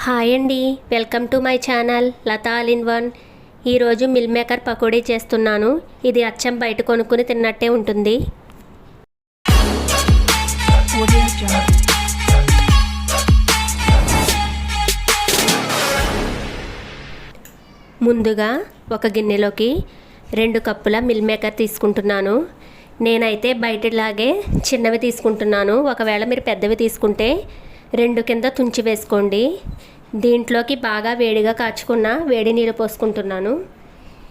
Hi అండి. Welcome to my channel Latha all in one. ఈరోజు meal maker pakodi చేస్తున్నాను. ఇది అచ్చం బయట కొనుక్కుని తిన్నట్టే ఉంటుంది. ముందుగా ఒక గిన్నెలోకి రెండు కప్పుల మిల్ మేకర్ తీసుకుంటున్నాను. నేనైతే బయటలాగే చిన్నవి తీసుకుంటున్నాను. ఒకవేళ మీరు పెద్దవి తీసుకుంటే రెండు కింద తుంచి వేసుకోండి. దీంట్లోకి బాగా వేడిగా కాచుకున్న వేడి నీళ్ళు పోసుకుంటున్నాను.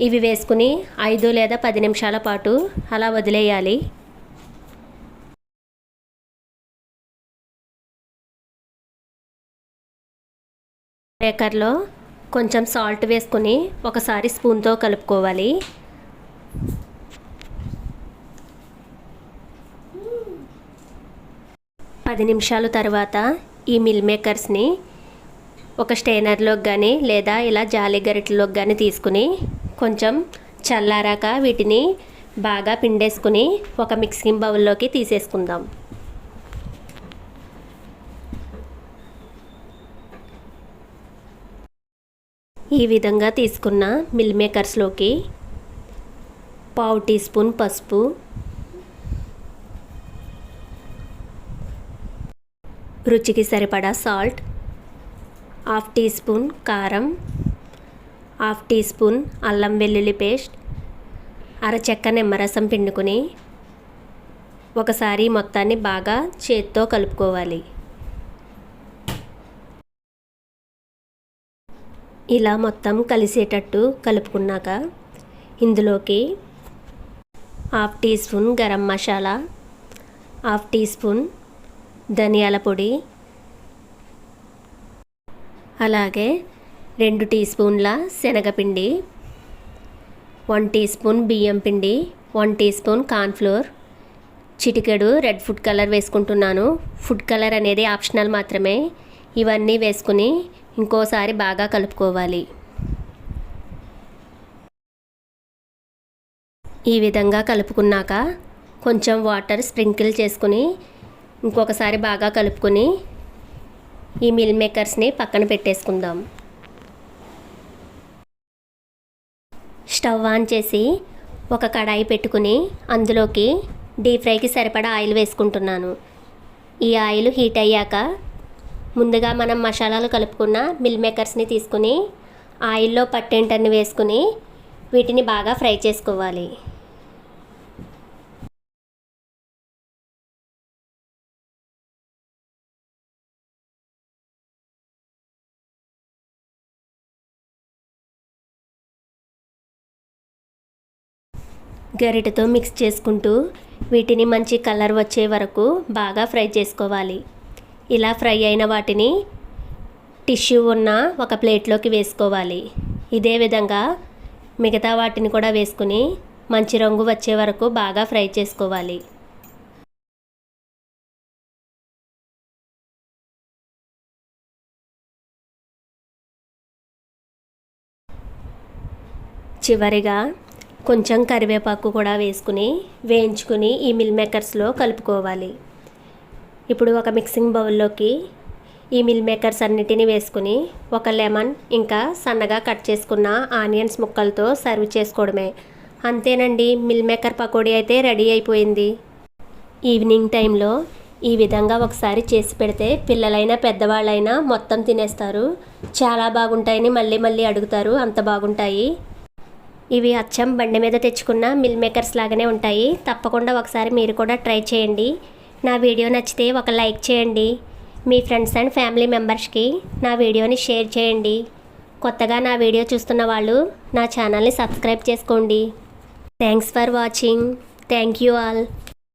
ఇవి వేసుకుని ఐదు లేదా పది నిమిషాల పాటు అలా వదిలేయాలి. బేకర్లో కొంచెం సాల్ట్ వేసుకుని ఒకసారి స్పూన్తో కలుపుకోవాలి. పది నిమిషాల తర్వాత ఈ మిల్ మేకర్స్ని ఒక స్టెయినర్లోకి కానీ లేదా ఇలా జాలి గరిటెలోకి కానీ తీసుకుని కొంచెం చల్లారాక వీటిని బాగా పిండేసుకుని ఒక మిక్సింగ్ బౌల్లోకి తీసేసుకుందాం. ఈ విధంగా తీసుకున్న మిల్ మేకర్స్లోకి పావు టీ స్పూన్ పసుపు రుచికి సరిపడా సాల్ట్ హాఫ్ టీ స్పూన్ కారం హాఫ్ టీ స్పూన్ అల్లం వెల్లుల్లి పేస్ట్ అరచెక్క నిమ్మరసం పిండుకొని ఒకసారి మొత్తాన్ని బాగా చేత్తో కలుపుకోవాలి. ఇలా మొత్తం కలిసేటట్టు కలుపుకున్నాక ఇందులోకి half teaspoon garam masala half teaspoon ధనియాల పొడి అలాగే రెండు టీ స్పూన్ల శనగపిండి వన్ టీ స్పూన్ బియ్యం పిండి వన్ టీ స్పూన్ కార్న్ఫ్లోర్ చిటికెడు రెడ్ ఫుడ్ కలర్ వేసుకుంటున్నాను. ఫుడ్ కలర్ అనేది ఆప్షనల్ మాత్రమే. ఇవన్నీ వేసుకుని ఇంకోసారి బాగా కలుపుకోవాలి. ఈ విధంగా కలుపుకున్నాక కొంచెం వాటర్ స్ప్రింకిల్ చేసుకుని ఇంకొకసారి బాగా కలుపుకొని ఈ మిల్ మేకర్స్ని పక్కన పెట్టేసుకుందాం. స్టవ్ ఆన్ చేసి ఒక కడాయి పెట్టుకుని అందులోకి డీప్ ఫ్రైకి సరిపడా ఆయిల్ వేసుకుంటున్నాను. ఈ ఆయిల్ హీట్ అయ్యాక ముందుగా మనం మసాలాలు కలుపుకున్న మిల్ మేకర్స్ని తీసుకుని ఆయిల్లో పట్టేంటన్ని వేసుకుని వీటిని బాగా ఫ్రై చేసుకోవాలి. గరిటతో మిక్స్ చేసుకుంటూ వీటిని మంచి కలర్ వచ్చే వరకు బాగా ఫ్రై చేసుకోవాలి. ఇలా ఫ్రై అయిన వాటిని టిష్యూ ఉన్న ఒక ప్లేట్లోకి వేసుకోవాలి. ఇదే విధంగా మిగతా వాటిని కూడా వేసుకుని మంచి రంగు వచ్చే వరకు బాగా ఫ్రై చేసుకోవాలి. చివరిగా కొంచెం కరివేపాకు కూడా వేసుకుని వేయించుకుని ఈ మిల్ మేకర్స్లో కలుపుకోవాలి. ఇప్పుడు ఒక మిక్సింగ్ బౌల్లోకి ఈ మిల్ మేకర్స్ అన్నిటిని వేసుకుని ఒక లెమన్ ఇంకా సన్నగా కట్ చేసుకున్న ఆనియన్స్ ముక్కలతో సర్వ్ చేసుకోవడమే. అంతేనండి మిల్ మేకర్ పకోడీ అయితే రెడీ అయిపోయింది. ఈవినింగ్ టైంలో ఈ విధంగా ఒకసారి చేసి పెడితే పిల్లలైనా పెద్దవాళ్ళైనా మొత్తం తినేస్తారు. చాలా బాగుంటాయని మళ్ళీ మళ్ళీ అడుగుతారు అంత బాగుంటాయి. ఇవి అచ్చం బండి మీద తెచ్చుకున్న మిల్ మేకర్స్ లాగానే ఉంటాయి. తప్పకుండా ఒకసారి మీరు కూడా ట్రై చేయండి. నా వీడియో నచ్చితే ఒక లైక్ చేయండి. మీ ఫ్రెండ్స్ అండ్ ఫ్యామిలీ మెంబర్స్కి నా వీడియోని షేర్ చేయండి. కొత్తగా నా వీడియో చూస్తున్న వాళ్ళు నా ఛానల్ని సబ్స్క్రైబ్ చేసుకోండి. Thanks for watching. Thank you all.